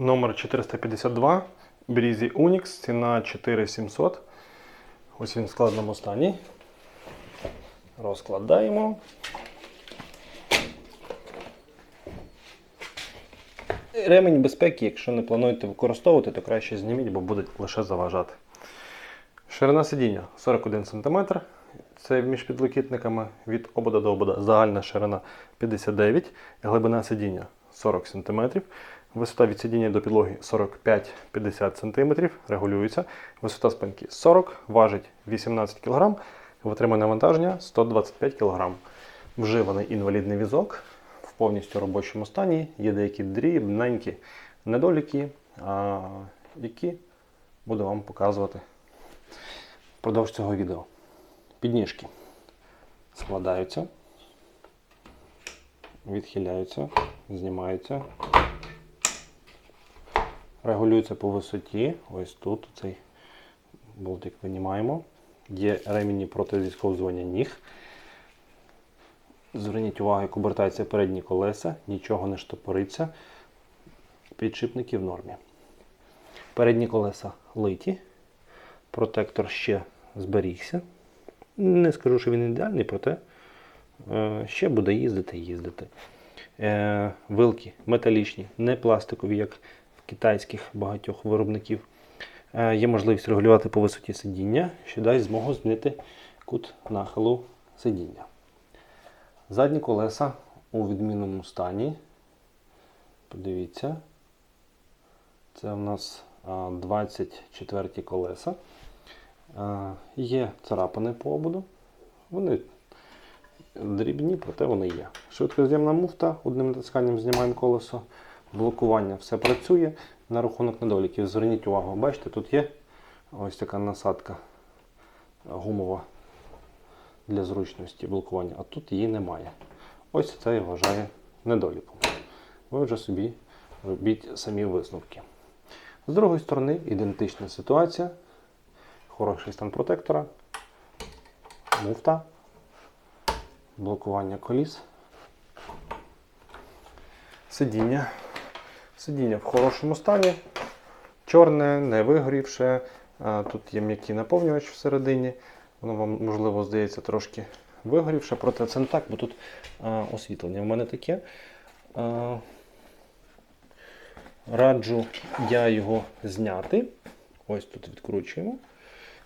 Номер 452. Брізі Unix. Ціна 4700. Ось він в складному стані. Розкладаємо. Ремень безпеки, якщо не плануєте використовувати, то краще зніміть, бо буде лише заважати. Ширина сидіння 41 см. Це між підлокітниками від обода до обода. Загальна ширина 59 глибина сидіння 40 см. Висота від сидіння до підлоги 45-50 см. Регулюється. Висота спинки 40, важить 18 кг. Витримане навантаження 125 кг. Вживаний інвалідний візок в повністю робочому стані. Є деякі дрібненькі недоліки, які буду вам показувати впродовж цього відео. Підніжки складаються, відхиляються, знімаються, регулюються по висоті. Ось тут цей болтик винімаємо. Є ремені проти зісковзування ніг. Зверніть увагу, як обертаються передні колеса, нічого не штопориться. Підшипники в нормі. Передні колеса литі. Протектор ще зберігся. Не скажу, що він ідеальний, проте е, ще буде їздити і їздити. Е, Вилки металічні, не пластикові, як китайських багатьох виробників. Е, Є можливість регулювати по висоті сидіння, що дасть змогу змінити кут нахилу сидіння. Задні колеса у відмінному стані. Подивіться. Це у нас а, 24 колеса. Є царапини по ободу. Вони дрібні, проте вони є. Швидкоз'ємна муфта, одним натисканням знімаємо колесо. Блокування все працює. На рахунок недоліків. Зверніть увагу, бачите, тут є ось така насадка гумова для зручності блокування, а тут її немає. Ось це я вважаю недоліком. Ви вже собі робіть самі висновки. З другої сторони, ідентична ситуація. Хороший стан протектора, муфта, блокування коліс, сидіння. Сидіння в хорошому стані, чорне, не вигорівше. Тут є м'який наповнювач всередині. Воно вам, можливо, здається трошки вигорівше, проте це не так, бо тут освітлення в мене таке. Раджу я його зняти. Ось тут відкручуємо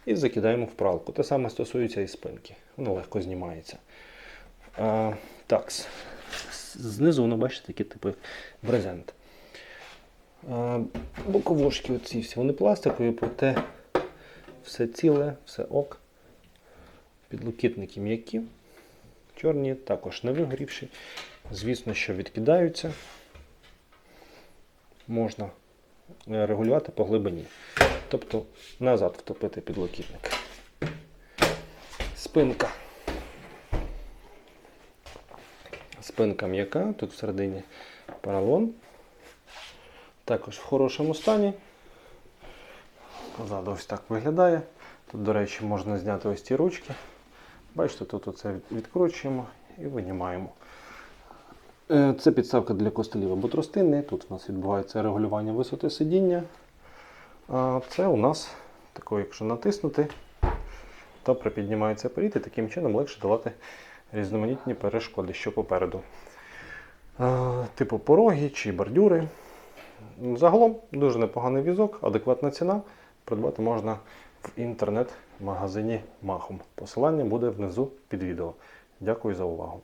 і закидаємо в пралку. Те саме стосується і спинки. Воно легко знімається. А, такс. Знизу воно, бачите, такі типи брезент. Боковушки оці всі, вони пластикові, проте все ціле, все ок. Підлокітники м'які, чорні, також не вигорівші. Звісно, що відкидаються. Можна е, регулювати по глибині. Тобто назад втопити підлокітник. Спинка. Спинка м'яка, тут всередині поролон. Також в хорошому стані. Позаду ось так виглядає. Тут, до речі, можна зняти ось ці ручки. Бачите, тут оце відкручуємо і винімаємо. Е, Це підставка для костелів або тростини. Тут у нас відбувається регулювання висоти сидіння. А це у нас, тако, якщо натиснути, то припіднімається перід і таким чином легше давати різноманітні перешкоди, що попереду. Типу пороги чи бордюри. Загалом дуже непоганий візок, адекватна ціна. Придбати можна в інтернет-магазині Махом. Посилання буде внизу під відео. Дякую за увагу.